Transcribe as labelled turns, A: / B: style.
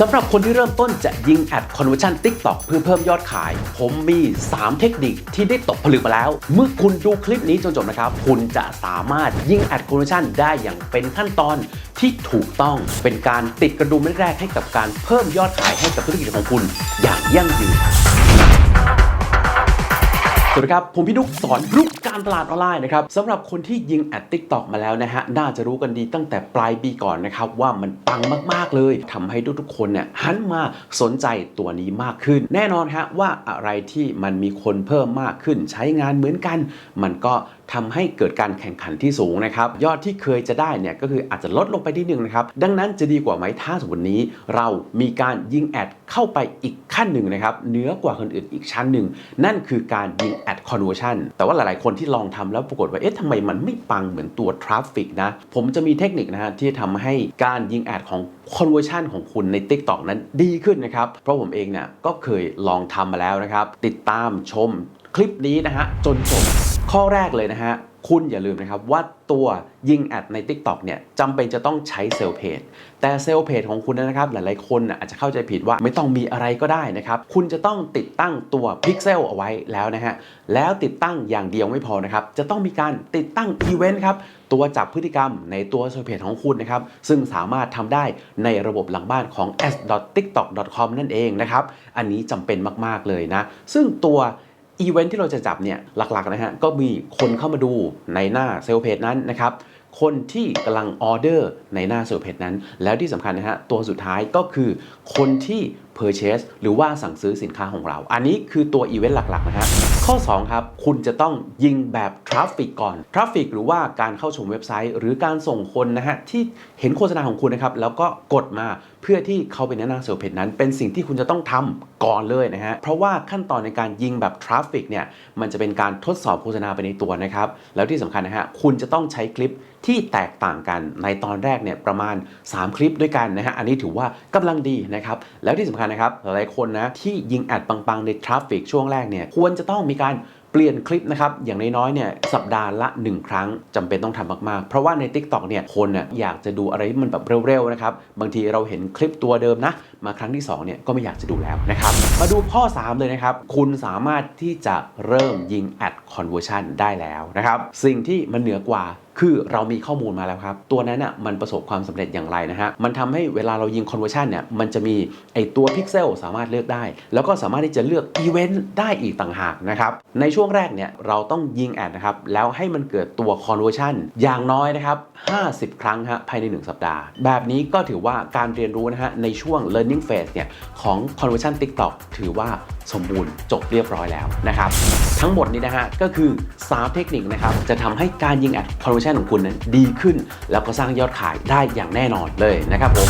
A: สำหรับคนที่เริ่มต้นจะยิงแอด conversion TikTok เพื่อเพิ่มยอดขาย ผมมี 3 เทคนิคที่ได้ตกผลึกมาแล้ว เมื่อคุณดูคลิปนี้จนจบนะครับ คุณจะสามารถยิงแอดคอนเวอร์ชันได้อย่างเป็นขั้นตอนที่ถูกต้องเป็นการติดกระดุมเม็ดแรกให้กับการเพิ่มยอดขายให้กับธุรกิจของคุณอย่างยั่งยืน วัสดีครับ ผมพี่ดุกสอนรุกการตลาดออนไลน์นะครับสำหรับคนที่ยิงแอดทิกตอกมาแล้วนะฮะ น่าจะรู้กันดีตั้งแต่ปลายปีก่อนนะครับ ว่ามันปังมาก ๆ เลยทำให้ทุกๆคนเนี่ยหันมาสนใจตัวนี้มากขึ้น แน่นอนฮะว่าอะไรที่มันมีคนเพิ่มมากขึ้น ใช้งานเหมือนกัน มันก็ทำให้เกิดการแข่งขันที่สูงนะครับ ยอดที่เคยจะได้เนี่ยก็คืออาจจะลดลงไปนิดนึงนะครับ ดังนั้นจะดีกว่าไหมถ้าสมมตินี้ เรามีการยิงแอดเข้าไปอีกขั้นหนึ่งนะครับเหนือกว่าคนอื่นอีกชั้นหนึ่งนั่นคือการยิงแอด conversion แต่ว่าหลายๆ คนที่ลองทำแล้วปรากฏว่า เอ๊ะทำไมมันไม่ปังเหมือนตัวทราฟฟิกนะ ผมจะมีเทคนิคนะฮะที่ทำให้การยิงแอดของ conversion ของคุณใน TikTok นั้นดีขึ้นนะครับ เพราะผมเองเนี่ยก็เคยลองทำมาแล้วนะครับ ติดตามชมคลิปนี้นะฮะจนจบ ข้อแรกเลยนะฮะ คุณอย่าลืมนะครับว่าตัวยิงแอดใน TikTok เนี่ยจำเป็นจะต้องใช้เซลล์เพจแต่เซลล์เพจของคุณนะครับหลายๆคนอาจจะเข้าใจผิดว่าไม่ต้องมีอะไรก็ได้นะครับคุณจะต้องติดตั้งตัวพิกเซลเอาไว้แล้วนะฮะแล้วติดตั้งอย่างเดียวไม่พอนะครับจะต้องมีการติดตั้งอีเวนต์ครับตัวจับพฤติกรรมในตัวเซลล์เพจของคุณนะครับซึ่งสามารถทำได้ในระบบหลังบ้านของ s.tiktok.com นั่นเองนะครับอันนี้จำเป็นมากๆเลยนะซึ่งตัว อีเวนท์ที่เราจะจับเนี่ยหลักๆนะฮะก็มีคนเข้ามาดูในหน้าเซลล์เพจนั้นนะครับคนที่กำลังออเดอร์ในหน้าเซลล์เพจนั้น แล้วที่สำคัญนะฮะตัวสุดท้ายก็คือคนที่ purchase หรือว่าสั่งซื้อสินค้าของเรา อันนี้คือตัวอีเวนต์หลักๆนะฮะข้อ 2 ครับ คุณจะต้องยิงแบบทราฟฟิกก่อนทราฟฟิกหรือว่าการเข้าชมเว็บไซต์ หรือการส่งคนนะฮะที่เห็นโฆษณาของคุณนะครับ แล้วก็กดมาเพื่อที่เขาไปในหน้าเซลล์เพจนั้น เป็นสิ่งที่คุณจะต้องทำก่อนเลยนะฮะเพราะว่าขั้นตอนในการยิงแบบทราฟฟิกเนี่ยมันจะเป็นการทดสอบโฆษณาไปในตัวนะครับแล้วที่สำคัญนะฮะคุณจะต้องใช้คลิปที่แตกต่างกันในตอนแรกเนี่ยประมาณ 3 คลิปด้วยกันนะฮะอันนี้ถือว่ากำลังดีนะครับแล้วที่สำคัญนะครับหลายคนนะที่ยิงแอดปังๆในทราฟฟิกช่วงแรกเนี่ยควรจะต้องมีการเปลี่ยนคลิปนะครับ อย่างน้อยๆเนี่ยสัปดาห์ละ 1 ครั้งจำเป็นต้องทำมากๆ เพราะว่าใน Tik t o อกเนี่ยคนน่ะอยากจะดูอะไรที่มันแบบเร็วๆนะครับ บางทีเราเห็นคลิปตัวเดิมนะ มาครั้งที่2เนี่ยก็ไม่อยากจะดูแล้วนะครับ มาดูข้อ 3 เลยนะครับ คุณสามารถที่จะเริ่มยิงแอด conversion ได้แล้วนะครับ สิ่งที่มันเหนือกว่า คือเรามีข้อมูลมาแล้วครับ ตัวนั้นอะมันประสบความสำเร็จอย่างไรนะฮะ มันทำให้เวลาเรายิง conversion เนี่ย มันจะมีไอตัวพิกเซลสามารถเลือกได้ แล้วก็สามารถที่จะเลือกอีเวนต์ได้อีกต่างหากนะครับ ในช่วงแรกเนี่ยเราต้องยิงแอดนะครับ แล้วให้มันเกิดตัว conversion อย่างน้อยนะครับ 50 ครั้งฮะภายใน 1 สัปดาห์ แบบนี้ก็ถือว่าการเรียนรู้นะฮะในช่วง learning phase เนี่ยของ conversion TikTok ถือว่า สมบูรณ์จบเรียบร้อยแล้วนะครับ ทั้งหมดนี้นะฮะก็คือ3เทคนิคนะครับจะทำให้การยิงแอดคอนเวอร์ชันของคุณนั้นดีขึ้น แล้วก็สร้างยอดขายได้อย่างแน่นอนเลยนะครับผม